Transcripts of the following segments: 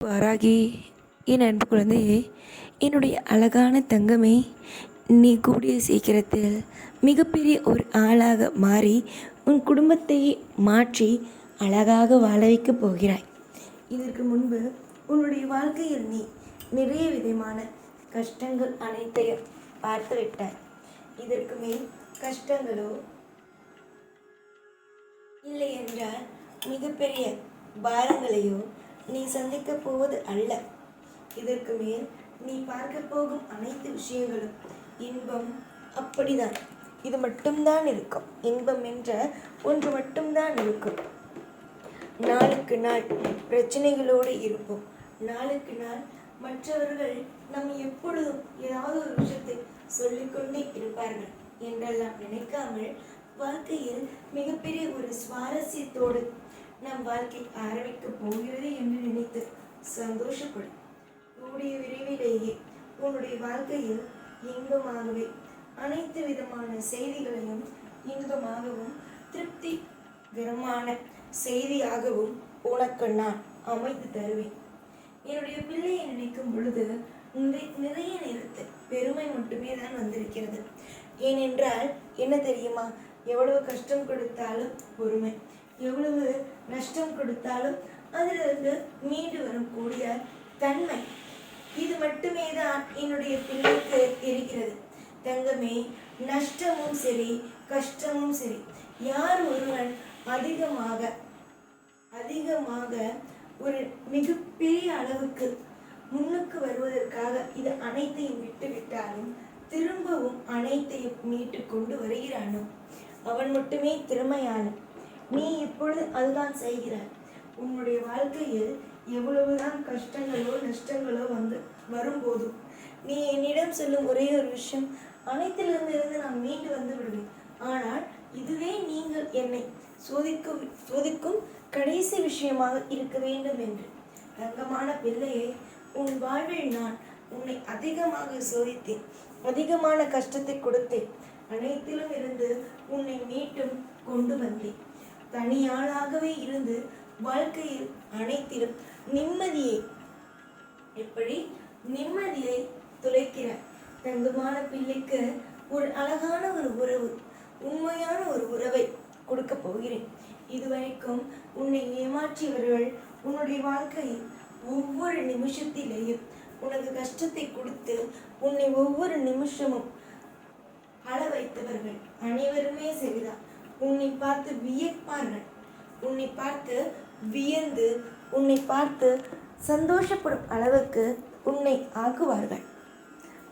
வாராகி என் அன்பு குழந்தையே என்னுடைய அழகான தங்கமே நீ கூடிய சீக்கிரத்தில் மிகப்பெரிய ஒரு ஆளாக மாறி உன் குடும்பத்தை மாற்றி அழகாக வாழ வைக்கப் போகிறாய். இதற்கு முன்பு உன்னுடைய வாழ்க்கையில் நீ நிறைய விதமான கஷ்டங்கள் அனைத்தையும் பார்த்து விட்டாய். இதற்கு மேல் கஷ்டங்களோ இல்லை என்றால் மிகப்பெரிய பாரங்களையோ நீ சந்திக்கப் போவது அல்ல. இதற்கு மேல் நீ பார்க்க போகும் அனைத்து விஷயங்களும் இன்பம் அப்படிதான். இது மட்டும்தான் இருக்கும். இன்பம் என்ற ஒன்று மட்டும்தான் இருக்கும். நாளுக்கு நாள் பிரச்சனைகளோடு இருப்போம். நாளுக்கு நாள் மற்றவர்கள் நம்ம எப்பொழுதும் ஏதாவது ஒரு விஷயத்தை சொல்லிக்கொண்டே இருப்பார்கள் என்றெல்லாம் நினைக்காமல் வாழ்க்கையில் மிகப்பெரிய ஒரு சுவாரஸ்யத்தோடு நம் வாழ்க்கை ஆரம்பிக்கப் போகிறது என்று நினைத்து சந்தோஷப்படும் கூடிய விரைவிலேயே உன்னுடைய வாழ்க்கையில் இன்பமாகவே அனைத்து விதமான செய்திகளையும் இன்பமாகவும் திருப்திகரமான செய்தியாகவும் உனக்கு நான் அமைத்து தருவேன். என்னுடைய பிள்ளையை நினைக்கும் பொழுது நிறைய நேரத்தில் பெருமை மட்டுமே தான் வந்திருக்கிறது. ஏனென்றால் என்ன தெரியுமா? எவ்வளவு கஷ்டம் கொடுத்தாலும் பொறுமை. எவ்வளவு நஷ்டம் கொடுத்தாலும் அதிலிருந்து மீண்டு வரக்கூடிய தன்மை இது மட்டுமே தான் என்னுடைய பிள்ளைக்கு இருக்கிறது. தங்கமே நஷ்டமும் சரி கஷ்டமும் சரி யார் ஒருவன் அதிகமாக அதிகமாக ஒரு மிகப்பெரிய அளவுக்கு முன்னுக்கு வருவதற்காக இது அனைத்தையும் விட்டு விட்டாலும் திரும்பவும் அனைத்தையும் மீட்டு கொண்டு வருகிறானோ? அவன் மட்டுமே திறமையான நீ இப்பொழுது அதுதான் செய்கிறாய். உன்னுடைய வாழ்க்கையில் எவ்வளவுதான் கஷ்டங்களோ நஷ்டங்களோ வந்து வரும்போதும் நீ என்னிடம் சொல்லும் ஒரே ஒரு விஷயம் அனைத்திலிருந்து இருந்து நான் மீண்டு வந்து விடுவேன். ஆனால் இதுவே நீங்கள் என்னை சோதிக்கும் சோதிக்கும் கடைசி விஷயமாக இருக்க வேண்டும் என்று. ரங்கமான பிள்ளையை உன் வாழ்வில் நான் உன்னை அதிகமாக சோதித்தேன். அதிகமான கஷ்டத்தை கொடுத்தேன். அனைத்திலும் இருந்து உன்னை மீட்டும் கொண்டு வந்தேன். தனியாளாகவே இருந்து வாழ்க்கையில் அனைத்திலும் நிம்மதியை எப்படி நிம்மதியை துளைக்கிற? தங்கமான பிள்ளைக்கு ஒரு அழகான ஒரு உறவு உண்மையான ஒரு உறவை கொடுக்க போகிறேன். இதுவரைக்கும் உன்னை ஏமாற்றியவர்கள் உன்னுடைய வாழ்க்கையில் ஒவ்வொரு நிமிஷத்திலேயும் உனக்கு கஷ்டத்தை கொடுத்து உன்னை ஒவ்வொரு நிமிஷமும் அள வைத்தவர்கள் அனைவருமே சரிதான் உன்னை பார்த்து வியப்பார்கள். உன்னை பார்த்து வியந்து உன்னை பார்த்து சந்தோஷப்படும் அளவுக்கு உன்னை ஆக்குவார்கள்.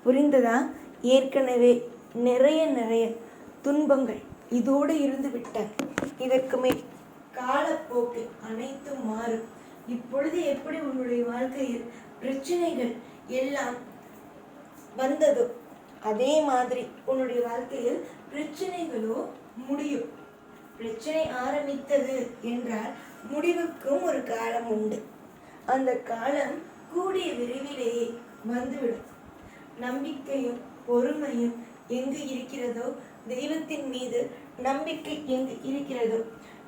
புரிந்ததா? ஏற்கனவே நிறைய நிறைய துன்பங்கள் இதோடு இருந்து விட்ட இதற்கு மேல் காலப்போக்கு அனைத்தும் மாறும். இப்பொழுது எப்படி உன்னுடைய வாழ்க்கையில் பிரச்சனைகள் எல்லாம் வந்ததோ அதே மாதிரி உன்னுடைய வாழ்க்கையில் பிரச்சனைகளோ முடியும். பிரச்சனை ஆரம்பித்தது என்றால் முடிவுக்கும் ஒரு காலம் உண்டு. அந்த காலம் கூடிய விரைவிலேயே வந்துவிடும். நம்பிக்கையும் பொறுமையும் எங்கு இருக்கிறதோ தெய்வத்தின் மீது நம்பிக்கை எங்கு இருக்கிறதோ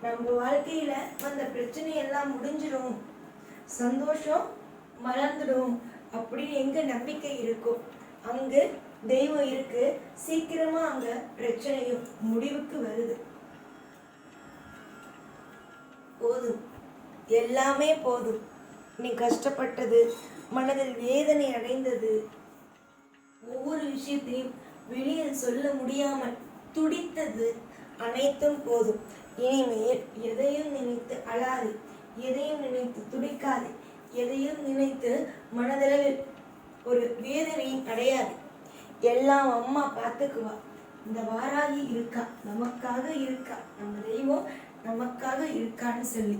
நம்ம வாழ்க்கையில வந்த பிரச்சனை எல்லாம் முடிஞ்சிடும் சந்தோஷம் மலர்ந்துடும் அப்படின்னு எங்க நம்பிக்கை இருக்கோ அங்கு தெய்வம் இருக்கு. சீக்கிரமா அங்க பிரச்சனையும் முடிவுக்கு வருது. போதும். எல்லாமே போதும். நீ கஷ்டப்பட்டது மனதில் வேதனை அடைந்தது. ஒவ்வொரு விஷயத்தையும் வெளியில் சொல்ல முடியாமல் துடித்தது அனைத்தும் போதும். இனிமேல் எதையும் நினைத்து அழாது. எதையும் நினைத்து துடிக்காது. எதையும் நினைத்து மனதளவில் ஒரு வேதனையும் அடையாது. எல்லாம் அம்மா பார்த்துக்குவா. இந்த வாராகி இருக்கா? நமக்காக இருக்கா? நம்ம தெய்வம் நமக்காக இருக்கான்னு சொல்லி.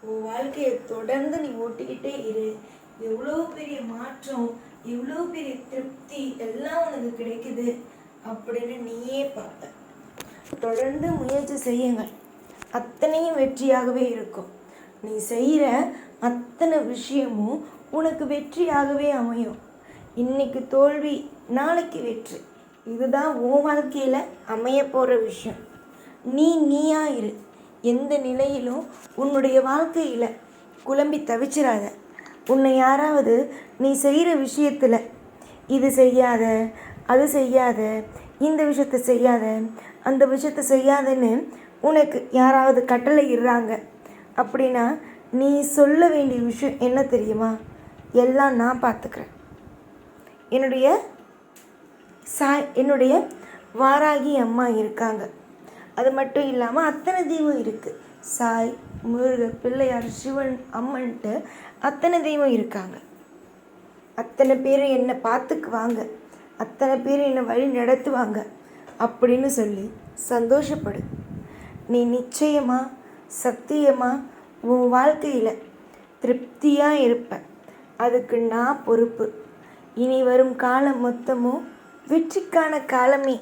உன் வாழ்க்கையை தொடர்ந்து நீ ஓட்டிக்கிட்டே இரு. எவ்வளோ பெரிய மாற்றம் எவ்வளோ பெரிய திருப்தி எல்லாம் உனக்கு கிடைக்குது அப்படின்னு நீயே பார்ப்ப. தொடர்ந்து முயற்சி செய்யுங்கள். அத்தனையும் வெற்றியாகவே இருக்கும். நீ செய்கிற அத்தனை விஷயமும் உனக்கு வெற்றியாகவே அமையும். இன்னைக்கு தோல்வி நாளைக்கு வெற்றி. இதுதான் உன் வாழ்க்கையில் அமைய போகிற விஷயம். நீ நீயா இரு. எந்த நிலையிலும் உன்னுடைய வாழ்க்கையில் குழம்பி தவிச்சிடாத உன்னை யாராவது நீ செய்கிற விஷயத்தில் இது செய்யாத அது செய்யாத இந்த விஷயத்த செய்யாத அந்த விஷயத்த செய்யாதன்னு உனக்கு யாராவது கட்டளை இடுறாங்க அப்படின்னா நீ சொல்ல வேண்டிய விஷயம் என்ன தெரியுமா? எல்லாம் நான் பார்த்துக்கிறேன். என்னுடைய சாய் என்னுடைய வாராகி அம்மா இருக்காங்க. அது மட்டும் இல்லாமல் அத்தனை தெய்வம் இருக்குது சாய் முருகர் பிள்ளையார் சிவன் அம்மன்ட்டு அத்தனை தெய்வம் இருக்காங்க. அத்தனை பேர் என்னை பார்த்துக்குவாங்க. அத்தனை பேர் என்னை வழி நடத்துவாங்க அப்படின்னு சொல்லி சந்தோஷப்படு. நீ நிச்சயமாக சத்தியமாக உன் வாழ்க்கையில் திருப்தியாக இருப்ப. அதுக்கு நான் பொறுப்பு. இனி வரும் காலம் மொத்தமும் வெற்றிக்கான காலமே.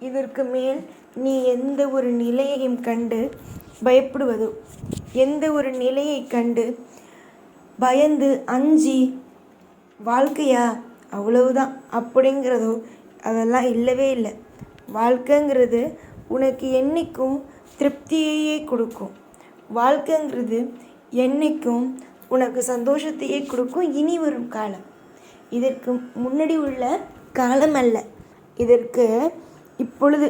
இதற்கு மேல் நீ எந்த ஒரு நிலையையும் கண்டு பயப்படுவதோ. எந்த ஒரு நிலையை கண்டு பயந்து அஞ்சி வாழ்க்கையா? அவ்வளவுதான். அப்படிங்கிறதோ அதெல்லாம் இல்லவே இல்லை. வாழ்க்கைங்கிறது உனக்கு என்றைக்கும் திருப்தியையே கொடுக்கும். வாழ்க்கைங்கிறது என்றைக்கும் உனக்கு சந்தோஷத்தையே கொடுக்கும். இனி வரும் காலம். இதற்கு முன்னாடி உள்ள காலம் அல்ல இதற்கு இப்பொழுது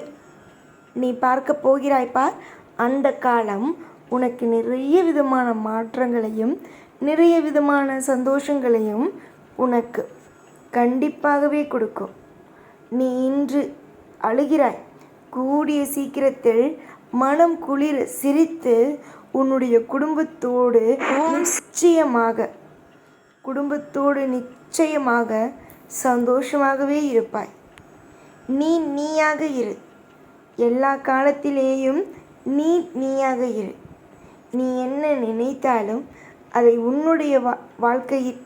நீ பார்க்க போகிறாய் பார். அந்த காலம் உனக்கு நிறைய விதமான மாற்றங்களையும் நிறைய விதமான சந்தோஷங்களையும் உனக்கு கண்டிப்பாகவே கொடுக்கும். நீ இன்று அழுகிறாய். கூடிய சீக்கிரத்தில் மனம் குளிர சிரித்து உன்னுடைய குடும்பத்தோடு நிச்சயமாக குடும்பத்தோடு நிச்சயமாக சந்தோஷமாகவே இருப்பாய். நீ நீயாக இரு. எல்லா காலத்திலேயும் நீ நீயாக இரு. நீ என்ன நினைத்தாலும் அதை உன்னுடைய வா வாழ்க்கையில்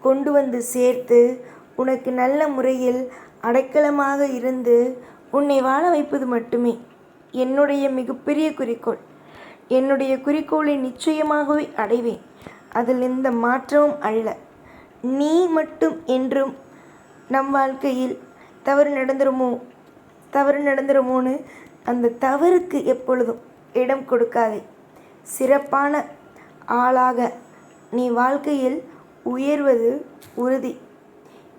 கொண்டு வந்து சேர்த்து உனக்கு நல்ல முறையில் அடைக்கலமாக இருந்து உன்னை வாழ வைப்பது மட்டுமே. என்னுடைய மிகப்பெரிய குறிக்கோள். என்னுடைய குறிக்கோளை நிச்சயமாகவே அடைவேன். அதில் எந்த மாற்றமும் அல்ல. நீ மட்டும் என்றும் நம் வாழ்க்கையில் தவறு நடந்துருமோ? தவறு நடந்துருமோன்னு அந்த தவறுக்கு எப்பொழுதும் இடம் கொடுக்காதே. சிறப்பான ஆளாக நீ வாழ்க்கையில் உயர்வது உறுதி.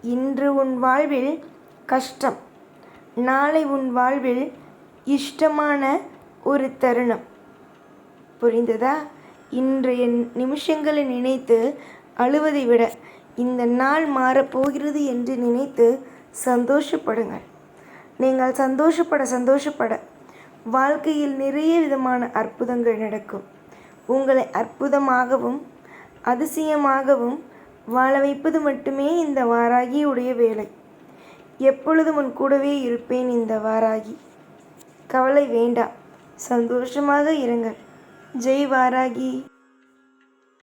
இன்று உன் வாழ்வில் கஷ்டம் நாளை உன் வாழ்வில் இஷ்டமான ஒரு தருணம். புரிந்ததா? இன்றைய நிமிஷங்களை நினைத்து அழுவதை விட இந்த நாள் மாறப்போகிறது என்று நினைத்து சந்தோஷப்படுங்கள். நீங்கள் சந்தோஷப்பட சந்தோஷப்பட வாழ்க்கையில் நிறைய விதமான அற்புதங்கள் நடக்கும். உங்களை அற்புதமாகவும் அதிசயமாகவும் வாழ வைப்பது மட்டுமே இந்த வாராகியுடைய வேலை. எப்பொழுதும் உன் கூடவே இருப்பேன் இந்த வாராகி? கவலை வேண்டாம். சந்தோஷமாக இருங்கள். ஜெய் வாராகி.